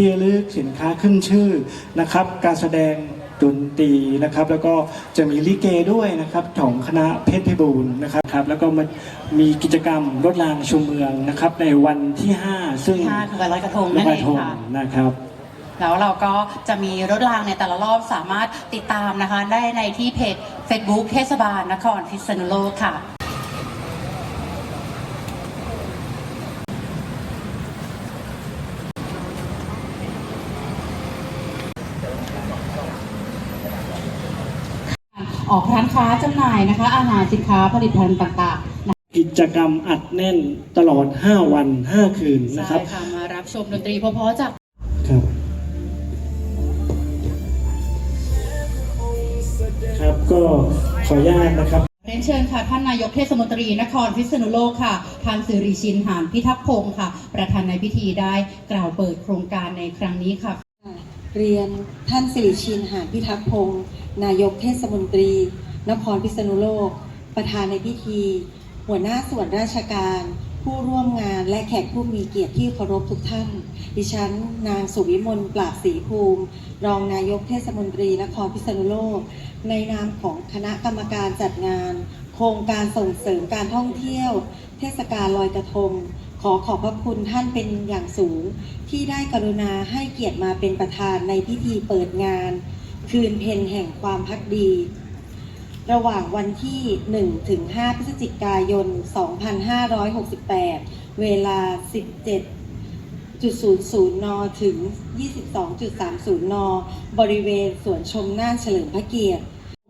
ที่ระลึกสินค้าขึ้นชื่อนะครับ การแสดงดนตรีนะครับ แล้วก็จะมีลิเกด้วยนะครับของคณะเพชรพิบูลนะครับครับ แล้วก็มันมีกิจกรรมรถรางชมเมืองนะครับ ในวันที่ 5 ซึ่งค่ะคือวันลอยกระทงลนั่อยนกเอระงทงค่ะ นะครับ แล้วเราก็จะมีรถรางในแต่ละรอบสามารถติดตามนะคะ ได้ในที่เพจ Facebook เทศบาลนครพิษณุโลกค่ะ ออกร้านค้าจำหน่ายนะคะ อาหารสินค้าผลิตภัณฑ์ต่างๆ กิจกรรมอัดแน่นตลอด 5 วัน 5 คืนนะคใช่รับค่ะ มารับชมดนตรีเพราะๆจาก ครับ ครับก็ขออนุญาตนะครับ เรียนเชิญค่ะ ท่านนายกเทศมนตรีนครพิษณุโลกค่ะท่านสิริชินหานพิทักษ์พงศ์ค่ะ ประธานในพิธีได้กล่าวเปิดโครงการในครั้งนี้ค่ะ เรียนท่านสิริชินหานพิทักษ์พงศ์นายกเทศมนตรี นครพิษณุโลก ประธานในพิธี หัวหน้าส่วนราชการ ผู้ร่วมงานและแขกผู้มีเกียรติที่เคารพทุกท่าน ดิฉัน นางสุวิมลปราบศรีภูมิ รองนายกเทศมนตรี นครพิษณุโลก ในนามของคณะกรรมการจัดงาน โครงการส่งเสริมการท่องเที่ยว เทศกาลลอยกระทง ขอขอบพระคุณท่านเป็นอย่างสูง ที่ได้กรุณาให้เกียรติมาเป็นประธานในพิธีเปิดงาน คืนเพนแห่งความพักดี ระหว่างวันที่ 1 ถึง 5 พฤศจิกายน 2568 เวลา 17.00 น ถึง 22.30 น บริเวณสวนชมน่านเฉลิมพระเกียรติ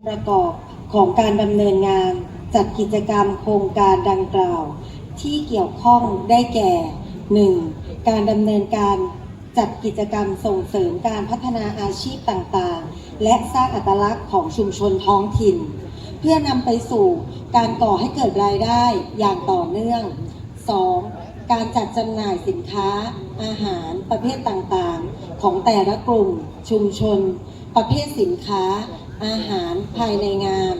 ประกอบของการดำเนินงานจัดกิจกรรมโครงการดังกล่าว ที่เกี่ยวข้องได้แก่ 1. การดำเนินการจัดกิจกรรมส่งเสริมการพัฒนาอาชีพต่างๆ และสร้างอัตลักษณ์ของชุมชนท้องถิ่น เพื่อนำไปสู่การก่อให้เกิดรายได้อย่างต่อเนื่อง 2. การจัดจำหน่ายสินค้า อาหารประเภทต่างๆ ของแต่ละกลุ่ม ชุมชน ประเภทสินค้า อาหารภายในงาน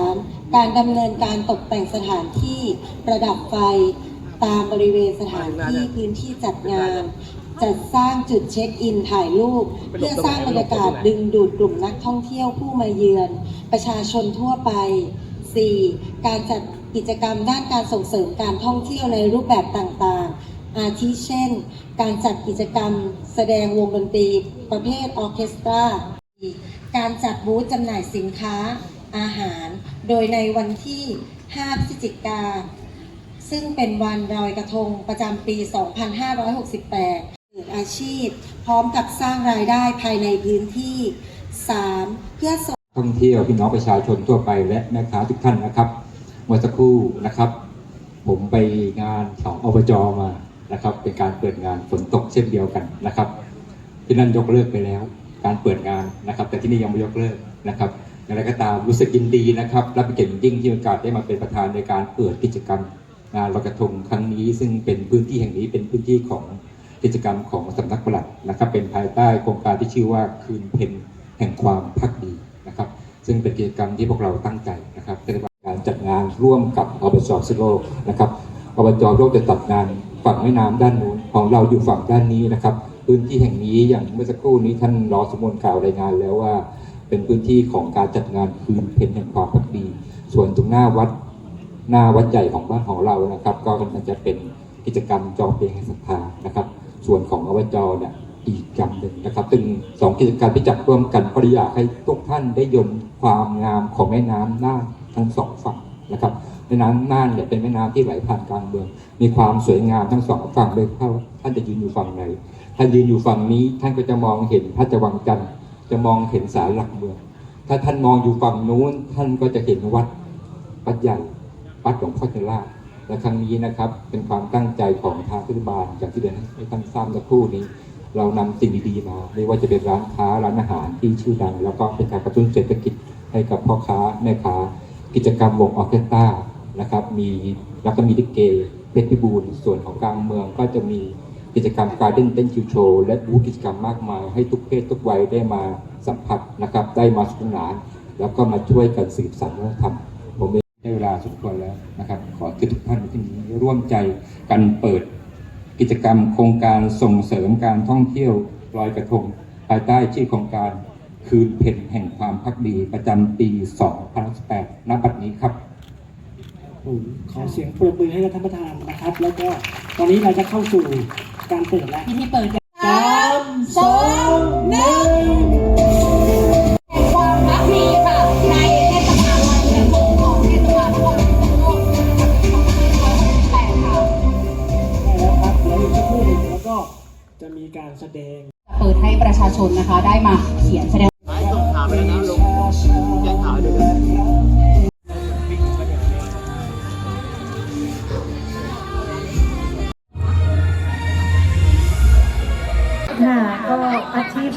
3. การดำเนินการตกแต่งสถานที่ประดับไฟตามบริเวณสถานที่พื้นที่จัดงาน จัดสร้างจุดเช็คอินถ่ายรูป เพื่อสร้างบรรยากาศดึงดูดกลุ่มนักท่องเที่ยวผู้มาเยือน ประชาชนทั่วไป 4. การจัดกิจกรรมด้านการส่งเสริมการท่องเที่ยวในรูปแบบต่างๆ อาทิเช่น การจัดกิจกรรมแสดงวงดนตรี ประเภทออร์เคสตรา การจัดบูธจำหน่ายสินค้า อาหาร โดยในวันที่ 5 พฤศจิกา ซึ่งเป็นวันลอยกระทงประจำปี 2568เกิดอาชีพ พร้อมกับสร้างรายได้ภายในพื้นที่ 3. เพื่อส่งท่องเที่ยวพี่น้องประชาชนทั่วไปและแม่ค้าทุกท่านนะครับเมื่อสักครู่นะครับ ผมไปงานของอบจมานะครับ เป็นการเปิดงานฝนตกเช่นเดียวกันนะครับ ที่นั่นยกเลิกไปแล้ว การเปิดงานนะครับ แต่ที่นี่ยังไม่ยกเลิกนะครับ อย่างไรก็ตามรู้สึกยินดีนะครับรับเป็นเกียรติอย่างยิ่งที่มีโอกาสได้มาเป็นประธานในการเปิดกิจกรรมงานลอยกระทงครั้งนี้ ซึ่งเป็นพื้นที่แห่งนี้เป็นพื้นที่ของกิจกรรมของสำนักปลัดนะครับ เป็นภายใต้โครงการที่ชื่อว่าคืนเพ็ญแห่งความพักดีนะครับ ซึ่งเป็นกิจกรรมที่พวกเราตั้งใจนะครับเป็นการจัดงานร่วมกับอบจสิโลกนะครับอบจโลกจะจัดงานฝั่งแม่น้ำด้านนู้นของเราอยู่ฝั่งด้านนี้นะครับ พื้นที่แห่งนี้อย่างเมื่อสักครู่นี้ท่านรอสมนกล่าวรายงานแล้วว่า เป็นพื้นที่ของการจัดงานคืนเพ็ญแห่งความพักดี ส่วนตรงหน้าวัดหน้าวัดใหญ่ของบ้านของเรานะครับ ก็มันจะเป็นกิจกรรมจองเพลงแห่งศรัทธานะครับ ส่วนของอบจเนี่ยอีกกรรมหนึ่งนะครับซึ่งสองกิจกรรมที่จัดร่วมกันก็อยากให้ทุกท่านได้ยนความงามของแม่น้ำน่านทั้งสองฝั่งนะครับแม่น้ำน่านเนี่ยเป็นแม่น้ำที่ไหลผ่านกลางเมือง มีความสวยงามทั้งสองฝั่งเลยเข้าท่านจะยืนอยู่ฝั่งไหนท่านยืนอยู่ฝั่งนี้ท่านก็จะมองเห็นพระจวังจันทร์ จะมองเห็นศาลหลักเมือง ถ้าท่านมองอยู่ฝั่งนู้น ท่านก็จะเห็นวัดวัดใหญ่วัดหลวงพ่อเจราและครั้งนี้นะครับ เป็นความตั้งใจของทางรัฐบาลอย่างที่เรียนให้ท่านทราบเมื่อครู่นี้ เรานำสิ่งดีๆมาไม่ว่าจะเป็นร้านค้าร้านอาหารที่ชื่อดัง แล้วก็เป็นการกระตุ้นเศรษฐกิจให้กับพ่อค้าแม่ค้ากิจกรรมวงออเคสตรานะครับ มีแล้วก็มีลิเกเพชรพิบูลส่วนของกลางเมืองก็จะมี กิจกรรมการเต้นเต้นคิวโชว์และบูธกิจกรรมมากมาย ให้ทุกเพศทุกวัยได้มาสัมผัสนะครับ ได้มาสนุกสนาน แล้วก็มาช่วยกันสืบสานวัฒนธรรมผมเองได้เวลาสมควรแล้วนะครับ ขอทุกท่านที่ร่วมใจกันเปิดกิจกรรมโครงการส่งเสริมการท่องเที่ยวลอยกระทง ภายใต้ชื่อโครงการคืนเพ็ญแห่งความพักดีประจำปี 2018ณบัดนี้ครับขอเสียงปรบมือให้ท่านประธานนะครับ แล้วก็ตอนนี้เราจะเข้าสู่ การเปิดแล้วพิธีเปิด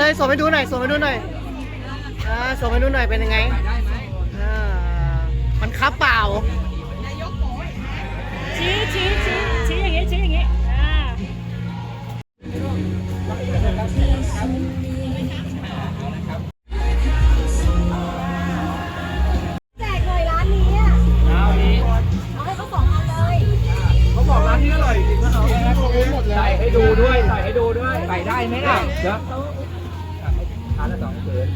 เลยส่งไปดูหน่อยส่งไปดูหน่อยอ่าส่งไปดูหน่อยเป็นยังไงอ่ามันคับเปล่าชี้ชี้ชี้านละสองเขิน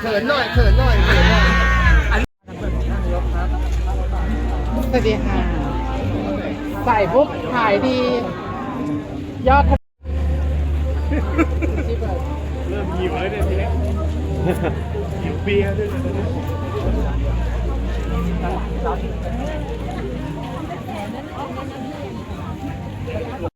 เขินหน่อยเขินหน่อยเขินน่อยสวัสดีค่ะใส่ปุ๊บขายดี ยอดเริ่มหิวแล้วเนี่ยทีนี้หิวเบียร์ด้วยนะตอนนี้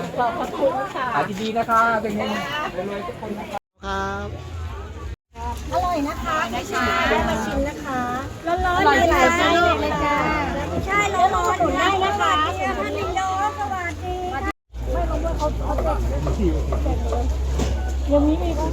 ขอบคุณค่ะขายดีๆนะคะเป็นไงรวยๆทุกคนนะครับอร่อยนะคะนะคะมาชิมนะคะ ร้อนๆมีหลายไส้เลยจ้าใช่ร้อนๆหนุนได้นะคะท่านลิงโดสวัสดีไม่รู้ว่าเขาเขาเด็กยังมีมีบ้าง